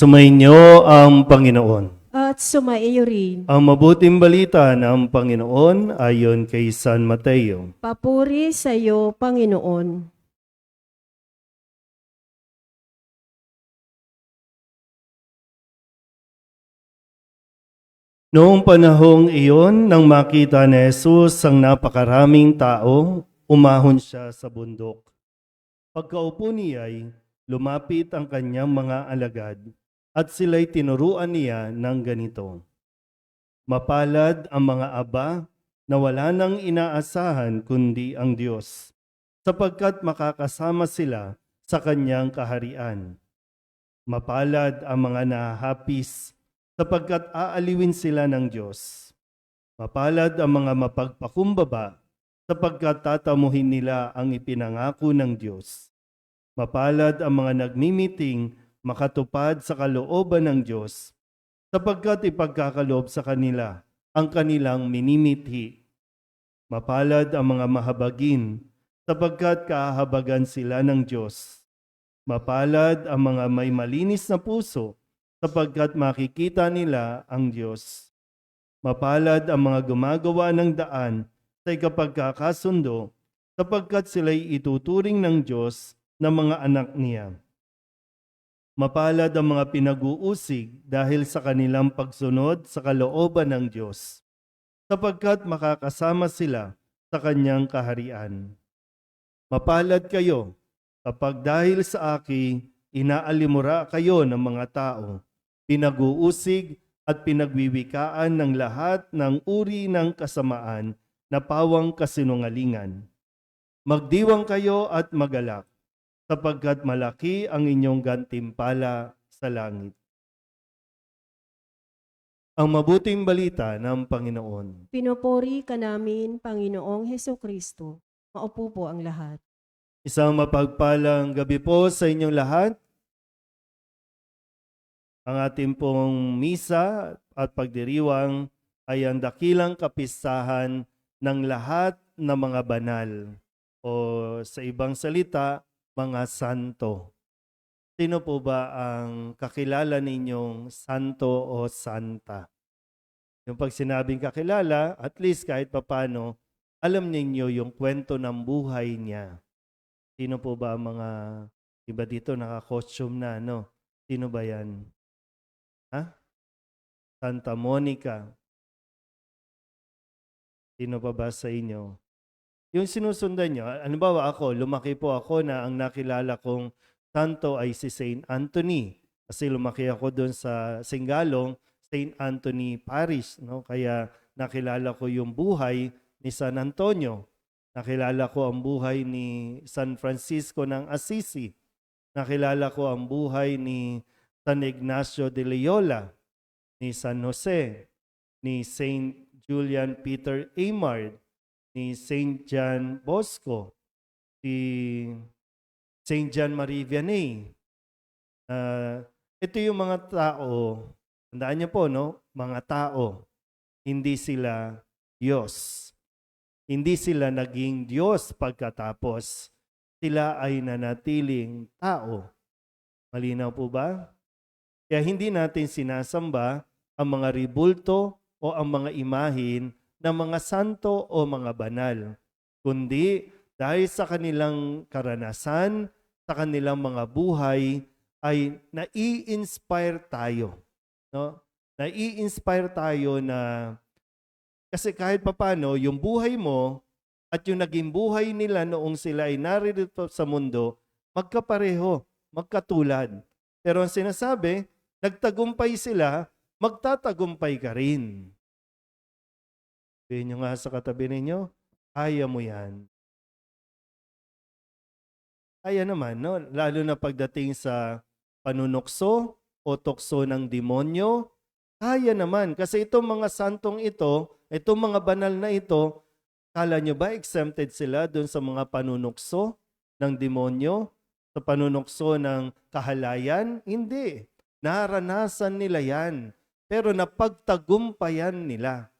Sumainyo ang Panginoon. at sumaiyo rin. Ang mabuting balita ng Panginoon ayon kay San Mateo. Papuri sa iyo, Panginoon. Noong panahong iyon, nang makita ni Jesus ang napakaraming tao, umahon siya sa bundok. Pagkaupo niya ay lumapit ang kanyang mga alagad at sila'y tinuruan niya ng ganito. Mapalad ang mga aba na wala nang inaasahan kundi ang Diyos, sapagkat makakasama sila sa kanyang kaharian. Mapalad ang mga nahapis sapagkat aaliwin sila ng Diyos. Mapalad ang mga mapagpakumbaba sapagkat tatamuhin nila ang ipinangako ng Diyos. Mapalad ang mga nagmimiting makatupad sa kalooban ng Diyos sapagkat ipagkakaloob sa kanila ang kanilang minimithi. Mapalad ang mga mahabagin sapagkat kahabagan sila ng Diyos. Mapalad ang mga may malinis na puso sapagkat makikita nila ang Diyos. Mapalad ang mga gumagawa ng daan sa ikapagkakasundo sapagkat sila'y ituturing ng Diyos na mga anak niya. Mapalad ang mga pinag-uusig dahil sa kanilang pagsunod sa kalooban ng Diyos sapagkat makakasama sila sa kanyang kaharian. Mapalad kayo kapag dahil sa akin inaalimura kayo ng mga tao pinag-uusig at pinagwiwikaan ng lahat ng uri ng kasamaan na pawang kasinungalingan. Magdiwang kayo at magalak, sapagkat malaki ang inyong gantimpala sa langit. Ang mabuting balita ng Panginoon. Pinupuri ka namin, Panginoong Heso Kristo. Maupo po ang lahat. Isang mapagpalang gabi po sa inyong lahat. Ang ating pong misa at pagdiriwang ay ang dakilang kapistahan ng lahat ng mga banal o sa ibang salita, mga santo. Sino po ba ang kakilala ninyong santo o santa? Yung pag sinabing kakilala, at least kahit papano, alam ninyo yung kwento ng buhay niya. Sino po ba ang mga iba dito naka-costume na, no? Sino ba yan? Ha? Santa Monica. Sino pa ba sa inyo? Yung sinusundan nyo, ba ako, lumaki po ako na ang nakilala kong santo ay si Saint Anthony. Kasi lumaki ako doon sa Singalong, Saint Anthony Parish. No? Kaya nakilala ko yung buhay ni San Antonio. Nakilala ko ang buhay ni San Francisco ng Assisi. Nakilala ko ang buhay ni San Ignacio de Loyola, ni San Jose, ni Saint Julian Peter Amard, ni Saint John Bosco, si Saint John Marie Vianney. Ah, ito yung mga tao, tandaan niyo po, no? Mga tao, hindi sila Diyos. Hindi sila naging Diyos pagkatapos. Sila ay nanatiling tao. Malinaw po ba? Kaya hindi natin sinasamba ang mga ribulto o ang mga imahin ng mga santo o mga banal, kundi dahil sa kanilang karanasan, sa kanilang mga buhay, ay nai-inspire tayo. No? Nai-inspire tayo na kasi kahit papano, yung buhay mo at yung naging buhay nila noong sila ay naririto sa mundo, magkapareho, magkatulad. Pero ang sinasabi, nagtagumpay sila, magtatagumpay ka rin. Sabihin nyo nga sa katabi ninyo, kaya mo yan. Kaya naman, no? lalo na pagdating sa panunokso o tukso ng demonyo, kaya naman. Kasi itong mga santong ito, itong mga banal na ito, kala nyo ba exempted sila dun sa mga panunokso ng demonyo? Sa panunokso ng kahalayan? Hindi. Naranasan nila yan. Pero napagtagumpayan nila.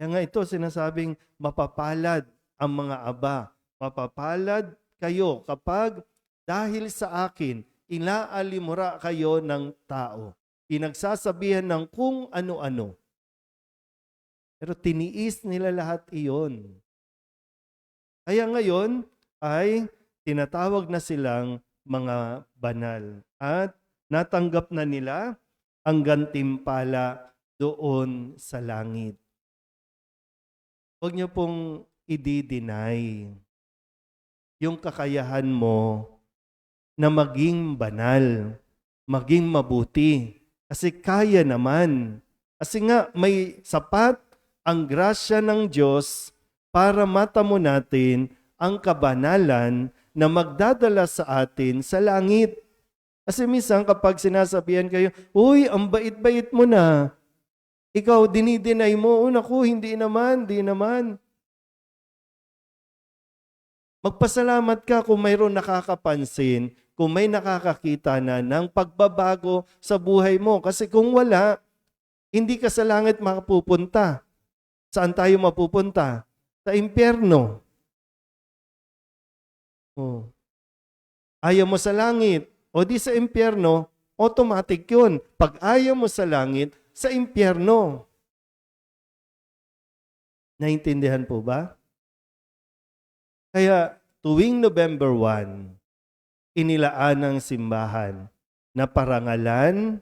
Kaya nga ito sinasabing mapapalad ang mga aba. Mapapalad kayo kapag dahil sa akin, Inaalimura kayo ng tao. Pinagsasabihan ng kung ano-ano. Pero tiniis nila lahat iyon. Kaya ngayon ay tinatawag na silang mga banal. At natanggap na nila ang gantimpala doon sa langit. Huwag niyo pong i-deny yung kakayahan mo na maging banal, maging mabuti. Kasi kaya naman. Kasi nga may sapat ang grasya ng Diyos para matamo natin ang kabanalan na magdadala sa atin sa langit. Kasi minsan kapag sinasabihan kayo, Uy, ang bait-bait mo na. Ikaw, dinideny mo. Oh, naku, hindi naman, hindi naman. Magpasalamat ka kung mayroon nakakapansin, kung may nakakakita na ng pagbabago sa buhay mo. Kasi kung wala, hindi ka sa langit makapupunta. Saan tayo mapupunta? Sa impyerno. Oh. Ayaw mo sa langit, o di sa impyerno, automatic yun. Pag ayaw mo sa langit, sa impyerno. Naintindihan po ba? Kaya tuwing November 1, inilaan ng simbahan na parangalan,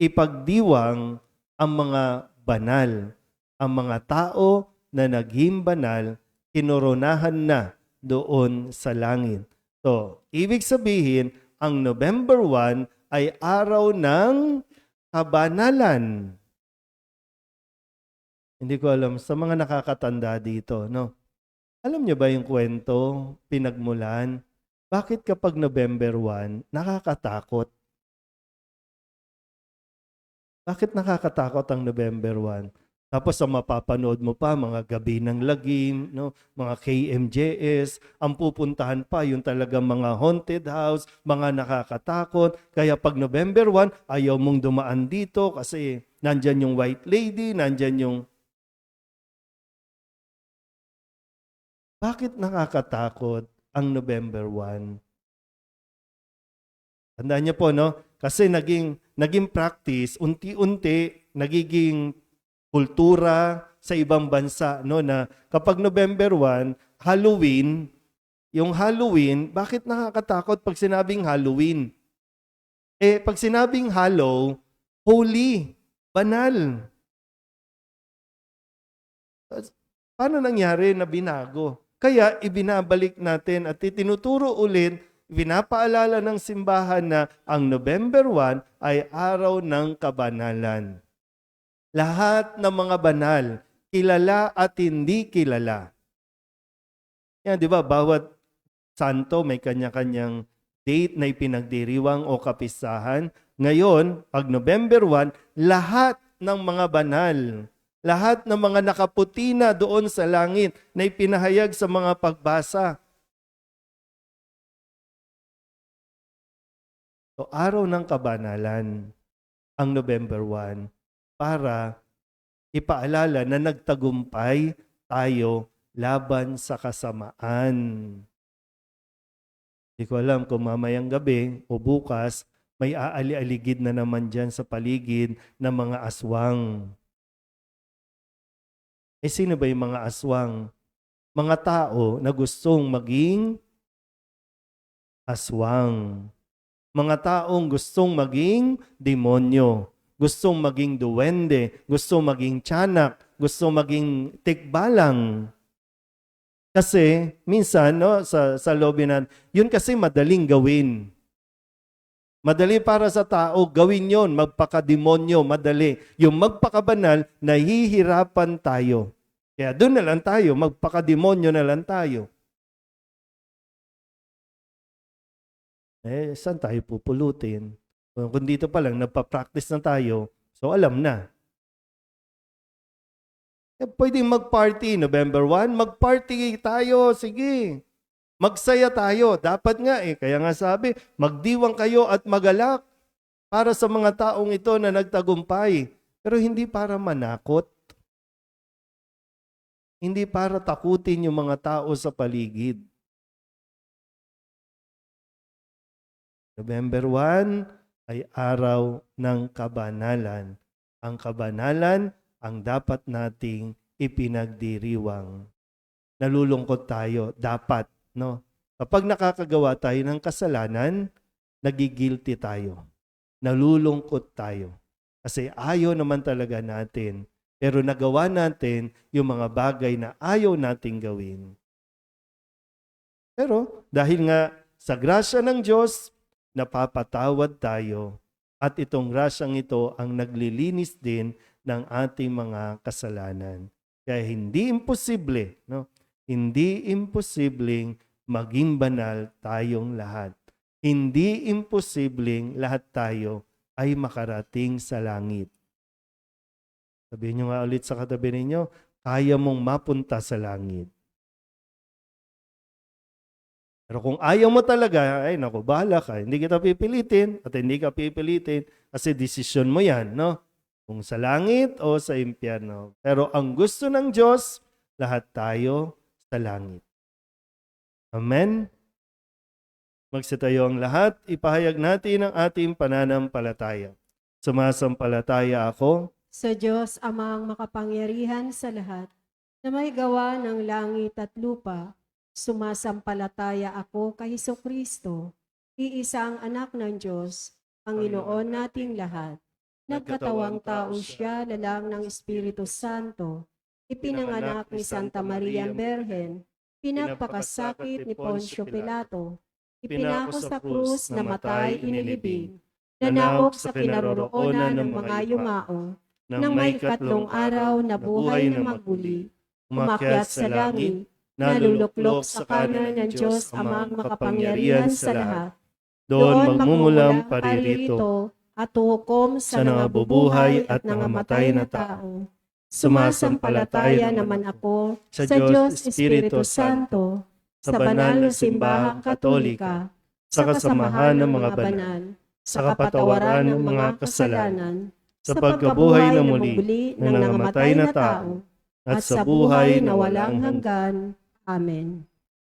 ipagdiwang ang mga banal, ang mga tao na naging banal, kinoronahan na doon sa langit. So, ibig sabihin, ang November 1 ay araw ng kabanalan. Hindi ko alam, sa mga nakakatanda dito, no? Alam niyo ba yung kwento, pinagmulan? Bakit kapag November 1, nakakatakot? Bakit nakakatakot ang November 1? Tapos ang mapapanood mo pa, mga gabi ng lagim, no? mga KMJS, ang pupuntahan pa yung talagang mga haunted house, mga nakakatakot. Kaya pag November 1, ayaw mong dumaan dito kasi nandyan yung white lady, nandyan yung... Bakit nakakatakot ang November 1? Tandaan niyo po, no? Kasi naging, naging practice, unti-unti, nagiging kultura sa ibang bansa no na kapag November 1, Halloween, yung Halloween, bakit nakakatakot pag sinabing Halloween? Eh pag sinabing Hallow, holy, banal. Paano nangyari na binago? Kaya ibinabalik natin at itinuturo ulit, pinapaalala ng simbahan na ang November 1 ay araw ng kabanalan lahat ng mga banal, kilala at hindi kilala. Yan, di ba? Bawat santo may kanya-kanyang date na ipinagdiriwang o kapisahan. Ngayon, pag November 1, lahat ng mga banal, lahat ng mga nakaputi na doon sa langit na ipinahayag sa mga pagbasa. So, araw ng kabanalan, ang November 1, para ipaalala na nagtagumpay tayo laban sa kasamaan. Hindi ko alam kung mamayang gabi o bukas, may aali-aligid na naman dyan sa paligid ng mga aswang. Eh sino ba yung mga aswang? Mga tao na gustong maging aswang. Mga taong gustong maging demonyo gustong maging duwende, gustong maging tiyanak, gustong maging tikbalang. Kasi minsan no sa sa lobinan, yun kasi madaling gawin. Madali para sa tao gawin yon, magpakademonyo, madali. Yung magpakabanal, nahihirapan tayo. Kaya doon na lang tayo, magpakademonyo na lang tayo. Eh, saan tayo pupulutin? Kung dito pa lang, nagpa-practice na tayo, so alam na. Eh, pwedeng mag-party November 1, mag-party tayo, sige. Magsaya tayo. Dapat nga eh. Kaya nga sabi, magdiwang kayo at magalak para sa mga taong ito na nagtagumpay. Pero hindi para manakot. Hindi para takutin yung mga tao sa paligid. November 1 ay araw ng kabanalan. Ang kabanalan ang dapat nating ipinagdiriwang. Nalulungkot tayo, dapat, no? Kapag nakakagawa tayo ng kasalanan, nagigilty tayo. Nalulungkot tayo. Kasi ayaw naman talaga natin. Pero nagawa natin yung mga bagay na ayaw nating gawin. Pero dahil nga sa grasya ng Diyos, napapatawad tayo. At itong grasyang ito ang naglilinis din ng ating mga kasalanan. Kaya hindi imposible, no? Hindi imposibleng maging banal tayong lahat. Hindi imposibleng lahat tayo ay makarating sa langit. Sabihin nyo nga ulit sa katabi ninyo, kaya mong mapunta sa langit. Pero kung ayaw mo talaga, ay naku, bahala ka. Hindi kita pipilitin at hindi ka pipilitin kasi desisyon mo yan, no? Kung sa langit o sa impyerno. Pero ang gusto ng Diyos, lahat tayo sa langit. Amen? Magsitayo ang lahat, ipahayag natin ang ating pananampalataya. Sumasampalataya ako Sa Diyos amang makapangyarihan sa lahat, na may gawa ng langit at lupa, sumasampalataya ako kay Hesus Kristo, iisang anak ng Diyos, Panginoon nating lahat. Nagkatawang tao siya. lalang ng Espiritu Santo, ipinanganak ni Santa Maria Berhen, pinagpakasakit ni Poncio Pilato, ipinako sa krus, namatay, inilibing, nanawok sa kinaroroonan ng mga yumao, nang may katlong araw na buhay na magmuli, umakyat sa langit, naluluklok sa kanan ng Diyos amang makapangyarihan sa lahat. Doon magmumulang paririto at hukom sa nangabubuhay at nangamatay na tao. Sumasampalataya naman ako sa Diyos Espiritu Santo, sa banal na simbahang katolika, sa kasamahan ng mga banal, sa kapatawaran ng mga kasalanan, sa pagkabuhay na muli ng nangamatay na tao, at sa buhay na walang hanggan. Hanggan. Amen.